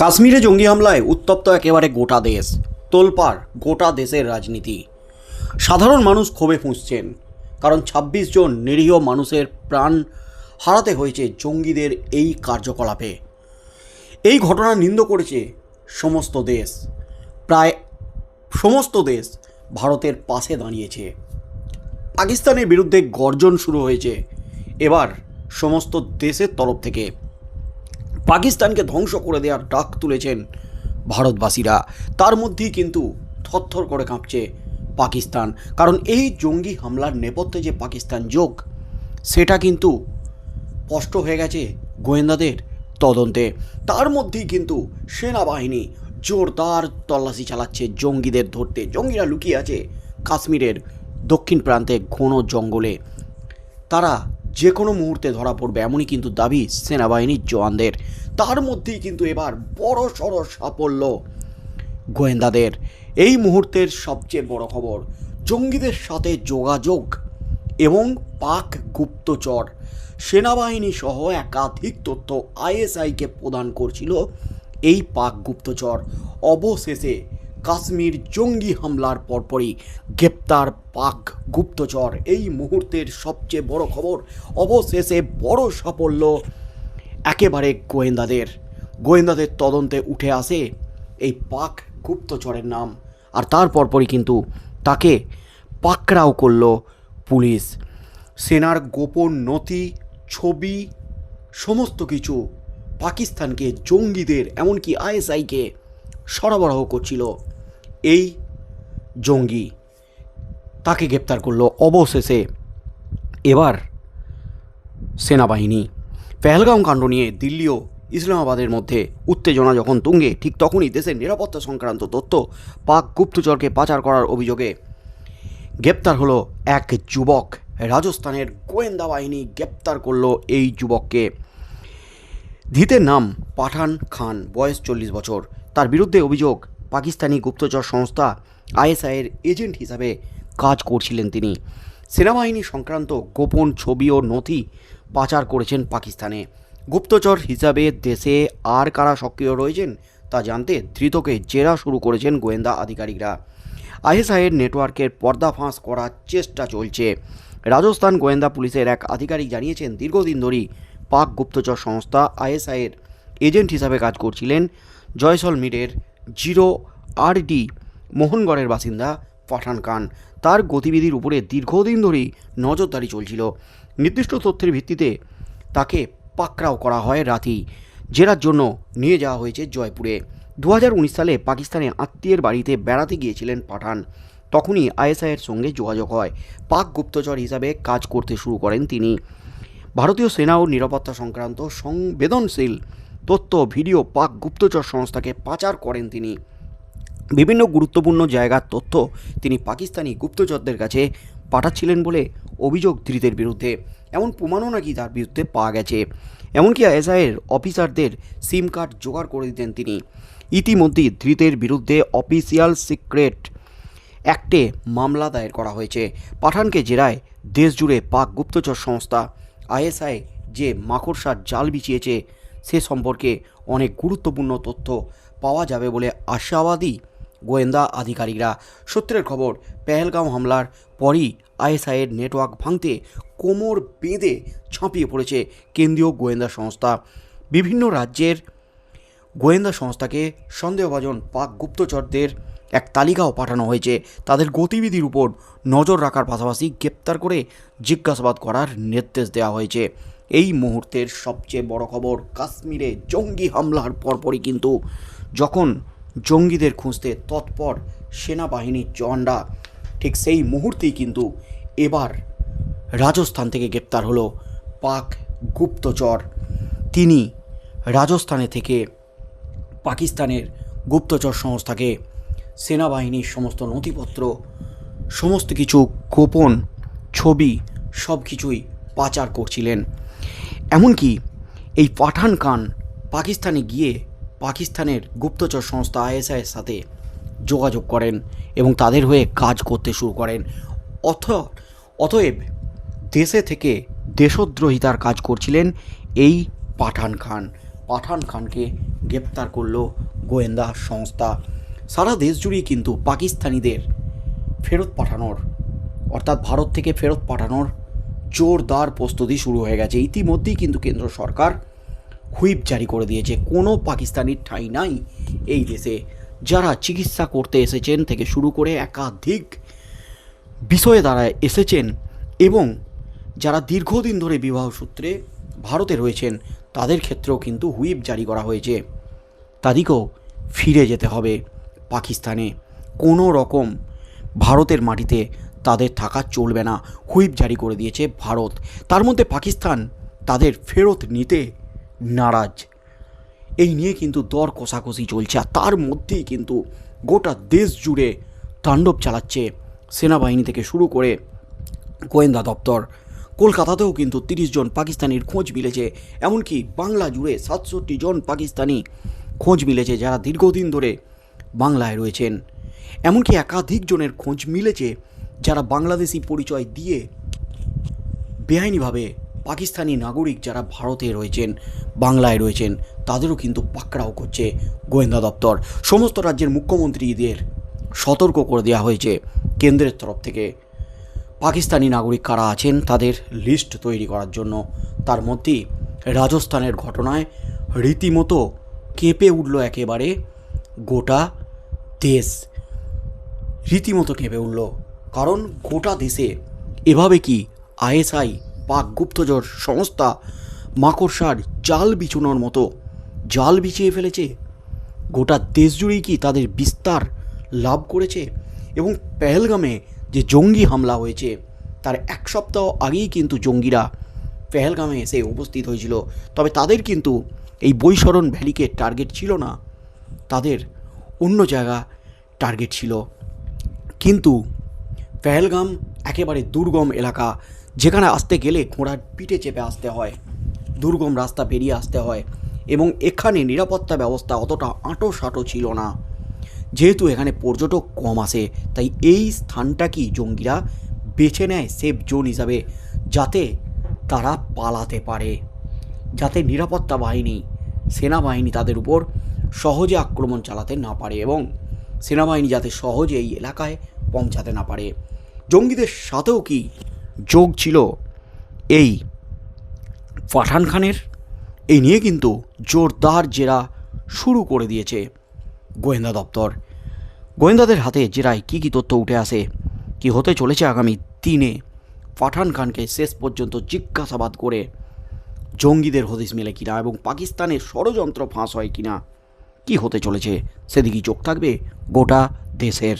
কাশ্মীরে জঙ্গি হামলায় উত্তপ্ত একেবারে গোটা দেশ, তোলপাড় গোটা দেশের রাজনীতি। সাধারণ মানুষ ক্ষোভে ফুঁসছেন, কারণ ২৬ জন নিরীহ মানুষের প্রাণ হারাতে হয়েছে জঙ্গিদের এই কার্যকলাপে। এই ঘটনা নিন্দ করেছে সমস্ত দেশ, প্রায় সমস্ত দেশ ভারতের পাশে দাঁড়িয়েছে। পাকিস্তানের বিরুদ্ধে গর্জন শুরু হয়েছে, এবার সমস্ত দেশের তরফ থেকে। পাকিস্তানকে ধ্বংস করে দেওয়ার ডাক তুলেছেন ভারতবাসীরা। তার মধ্যেই কিন্তু থরথর করে কাঁপছে পাকিস্তান। কারণ এই জঙ্গি হামলার নেপথ্যে যে পাকিস্তান যোগ, সেটা কিন্তু স্পষ্ট হয়ে গেছে গোয়েন্দাদের তদন্তে। তার মধ্যেই কিন্তু সেনাবাহিনী জোরদার তল্লাশি চালাচ্ছে জঙ্গিদের ধরতে। জঙ্গিরা লুকিয়ে আছে কাশ্মীরের দক্ষিণ প্রান্তে ঘন জঙ্গলে। তারা যে কোনো মুহূর্তে ধরা পড়বে, এমনই কিন্তু দাবি সেনাবাহিনীর জওয়ানদের। তার মধ্যেই কিন্তু এবার বড় সড় সাফল্য গোয়েন্দাদের। এই মুহূর্তের সবচেয়ে বড় খবর, জঙ্গিদের সাথে যোগাযোগ এবং পাক গুপ্তচর। সেনাবাহিনী সহ একাধিক তথ্য আইএসআইকে প্রদান করছিল এই পাক গুপ্তচর। অবশেষে কাশ্মীর জঙ্গি হামলার পরপরই গ্রেপ্তার পাক গুপ্তচর। এই মুহূর্তের সবচেয়ে বড় খবর, অবশেষে বড় সাফল্য একেবারে গোয়েন্দাদের। গোয়েন্দাদের তদন্তে উঠে আসে এই পাক গুপ্তচরের নাম। আর তার পরপরই কিন্তু তাকে পাকড়াও করল পুলিশ। সেনার গোপন নথি, ছবি, সমস্ত কিছু পাকিস্তানকে জঙ্গিদের, এমনকি আইএসআইকে সরবরাহ করছিল। এই জঙ্গি তাকে গ্রেপ্তার করল। অবশেষে এবার সেনাবাহিনী পেহেলগাঁও কাণ্ড নিয়ে দিল্লি ও ইসলামাবাদের মধ্যে উত্তেজনা যখন তুঙ্গে, ঠিক তখনই দেশের নিরাপত্তা সংক্রান্ত তথ্য পাক গুপ্তচরকে পাচার করার অভিযোগে গ্রেপ্তার হলো এক যুবক। রাজস্থানের গোয়েন্দা বাহিনী গ্রেপ্তার করল এই যুবককে। ধৃতের নাম পাঠান খান, বয়স চল্লিশ বছর। তার বিরুদ্ধে অভিযোগ পাকিস্তানি গুপ্তচর সংস্থা আইএসআইয়ের এজেন্ট হিসাবে কাজ করছিলেন তিনি। সেনাবাহিনী সংক্রান্ত গোপন ছবি ও নথি পাচার করেছেন পাকিস্তানে। গুপ্তচর হিসাবে দেশে আর কারা সক্রিয় রয়েছেন তা জানতে ধৃতকে জেরা শুরু করেছেন গোয়েন্দা আধিকারিকরা। আইএসআইয়ের নেটওয়ার্কের পর্দাফাঁস করার চেষ্টা চলছে। রাজস্থান গোয়েন্দা পুলিশের এক আধিকারিক জানিয়েছেন, দীর্ঘদিন ধরেই পাক গুপ্তচর সংস্থা আইএসআইয়ের এজেন্ট হিসাবে কাজ করছিলেন জয়সলমীরের জিরো আরডি মোহনগড়ের বাসিন্দা পাঠান খান। তার গতিবিধির উপরে দীর্ঘদিন ধরেই নজরদারি চলছিল। নির্দিষ্ট তথ্যের ভিত্তিতে তাকে পাকড়াও করা হয় রাতেই। জেরার জন্য নিয়ে যাওয়া হয়েছে জয়পুরে। দু হাজার উনিশ সালে পাকিস্তানে আত্মীয়ের বাড়িতে বেড়াতে গিয়েছিলেন পাঠান। তখনই আইএসআইয়ের সঙ্গে যোগাযোগ হয়। পাক গুপ্তচর হিসাবে কাজ করতে শুরু করেন তিনি। ভারতীয় সেনা ও নিরাপত্তা সংক্রান্ত সংবেদনশীল তথ্য ভিডিও পাক গুপ্তচর সংস্থাকে পাচার করেন তিনি। বিভিন্ন গুরুত্বপূর্ণ জায়গার তথ্য তিনি পাকিস্তানি গুপ্তচরদের কাছে পাঠাচ্ছিলেন বলে অভিযোগ ধৃতের বিরুদ্ধে। এমন প্রমাণও নাকি তার বিরুদ্ধে পাওয়া গেছে। এমনকি এসআইয়ের অফিসারদের সিম কার্ড জোগাড় করে দিতেন তিনি। ইতিমধ্যেই ধৃতের বিরুদ্ধে অফিসিয়াল সিক্রেট অ্যাক্টে মামলা দায়ের করা হয়েছে। পাঠানকে জেরায় দেশজুড়ে পাক গুপ্তচর সংস্থা আইএসআই যে মাকড়সার জাল বিছিয়েছে সে সম্পর্কে অনেক গুরুত্বপূর্ণ তথ্য পাওয়া যাবে বলে আশাবাদী গোয়েন্দা আধিকারিকরা। সূত্রের খবর, পেহেলগাঁও হামলার পরই আইএসআইয়ের নেটওয়ার্ক ভাঙতে কোমর বেঁধে ছাপিয়ে পড়েছে কেন্দ্রীয় গোয়েন্দা সংস্থা। বিভিন্ন রাজ্যের গোয়েন্দা সংস্থাকে সন্দেহভাজন পাক গুপ্তচরদের এক তালিকাও পাঠানো হয়েছে। তাদের গতিবিধির উপর নজর রাখার পাশাপাশি গ্রেপ্তার করে জিজ্ঞাসাবাদ করার নির্দেশ দেওয়া হয়েছে। এই মুহূর্তের সবচেয়ে বড় খবর কাশ্মীরে জঙ্গি হামলার পরপরই কিন্তু। যখন জঙ্গিদের খুঁজতে তৎপর সেনাবাহিনীর জওয়ানরা, ঠিক সেই মুহূর্তেই কিন্তু এবার রাজস্থান থেকে গ্রেপ্তার হলো পাক গুপ্তচর। তিনি রাজস্থানে থেকে পাকিস্তানের গুপ্তচর সংস্থাকে, সেনাবাহিনীর সমস্ত নথিপত্র, সমস্ত কিছু গোপন ছবি সব কিছুই পাচার করছিলেন। এমনকি এই পাঠান খান পাকিস্তানে গিয়ে পাকিস্তানের গুপ্তচর সংস্থা আইএসআইয়ের সাথে যোগাযোগ করেন এবং তাদের হয়ে কাজ করতে শুরু করেন। অথ, অতএব দেশে থেকে দেশদ্রোহিতার কাজ করছিলেন এই পাঠান খান। পাঠান খানকে গ্রেপ্তার করল গোয়েন্দা সংস্থা। সারা দেশ জুড়েই কিন্তু পাকিস্তানিদের ফেরত পাঠানোর, অর্থাৎ ভারত থেকে ফেরত পাঠানোর জোরদার প্রস্তুতি শুরু হয়ে গেছে। ইতিমধ্যেই কিন্তু কেন্দ্র সরকার হুইপ জারি করে দিয়েছে। কোনো পাকিস্তানির ঠাঁই নাই এই দেশে। যারা চিকিৎসা করতে এসেছেন থেকে শুরু করে একাধিক বিষয়ে দ্বারা এসেছেন এবং যারা দীর্ঘদিন ধরে বিবাহ সূত্রে ভারতে রয়েছেন, তাদের ক্ষেত্রেও কিন্তু হুইপ জারি করা হয়েছে। তাদেরকেও ফিরে যেতে হবে পাকিস্তানে। কোনো রকম ভারতের মাটিতে তাদের থাকা চলবে না, হুইপ জারি করে দিয়েছে ভারত। তার মধ্যে পাকিস্তান তাদের ফেরত নিতে নারাজ। এই নিয়ে কিন্তু দর কষাকষি চলছে আর তার মধ্যেই কিন্তু গোটা দেশ জুড়ে তাণ্ডব চালাচ্ছে সেনাবাহিনী থেকে শুরু করে গোয়েন্দা দপ্তর। কলকাতাতেও কিন্তু তিরিশ জন পাকিস্তানির খোঁজ মিলেছে, এমনকি বাংলা জুড়ে সাতষট্টি জন পাকিস্তানি খোঁজ মিলেছে যারা দীর্ঘদিন ধরে বাংলায় রয়েছেন। এমনকি একাধিক জনের খোঁজ মিলেছে যারা বাংলাদেশি পরিচয় দিয়ে বেআইনিভাবে পাকিস্তানি নাগরিক যারা ভারতে রয়েছেন, বাংলায় রয়েছেন, তাদেরও কিন্তু পাকড়াও করছে গোয়েন্দা দপ্তর। সমস্ত রাজ্যের মুখ্যমন্ত্রীদের সতর্ক করে দেওয়া হয়েছে কেন্দ্রের তরফ থেকে। পাকিস্তানি নাগরিক কারা আছেন তাদের লিস্ট তৈরি করার জন্য। তার মধ্যেই রাজস্থানের ঘটনায় রীতিমতো কেঁপে উঠল একেবারে গোটা দেশ। রীতিমতো কেঁপে উঠল কারণ গোটা দেশে এভাবে কি আইএসআই পাক গুপ্তচর সংস্থা মাকড়সার জাল বিছানোর মতো জাল বিছিয়ে ফেলেছে? গোটা দেশ জুড়েই কি তাদের বিস্তার লাভ করেছে? এবং পেহেলগামে যে জঙ্গি হামলা হয়েছে, তার এক সপ্তাহ আগেই কিন্তু জঙ্গিরা পেহেলগামে এসে উপস্থিত হয়েছিল। তবে তাদের কিন্তু এই বৈশরণ ভ্যালিকে টার্গেট ছিল না। তাদের অন্য জায়গা টার্গেট ছিল। কিন্তু পেহেলগাম একেবারে দুর্গম এলাকা, যেখানে আসতে গেলে ঘোড়ার পিঠে চেপে আসতে হয়, দুর্গম রাস্তা পেরিয়ে আসতে হয় এবং এখানে নিরাপত্তা ব্যবস্থা অতটা আঁটো সাঁটো ছিল না। যেহেতু এখানে পর্যটক কম আসে, তাই এই স্থানটাকেই জঙ্গিরা বেছে নেয় সেফ জোন হিসাবে, যাতে তারা পালাতে পারে, যাতে নিরাপত্তা বাহিনী, সেনাবাহিনী তাদের উপর সহজে আক্রমণ চালাতে না পারে এবং সেনাবাহিনী যাতে সহজে এই এলাকায় পৌঁছাতে না পারে। জঙ্গিদের সাথেও কি যোগ ছিল? এই পাঠান খানের? এই নিয়ে কিন্তু জোরদার জেরা শুরু করে দিয়েছে গোয়েন্দা দপ্তর। গোয়েন্দাদের হাতে জেরায় কী কী তথ্য উঠে আসে, কি হতে চলেছে আগামী দিনে পাঠান খানকে শেষ পর্যন্ত জিজ্ঞাসাবাদ করে জঙ্গিদের হদিস মেলে কিনা এবং পাকিস্তানের ষড়যন্ত্র ফাঁস হয় কিনা কি হতে চলেছে? সেদিকেই চোখ থাকবে গোটা দেশের।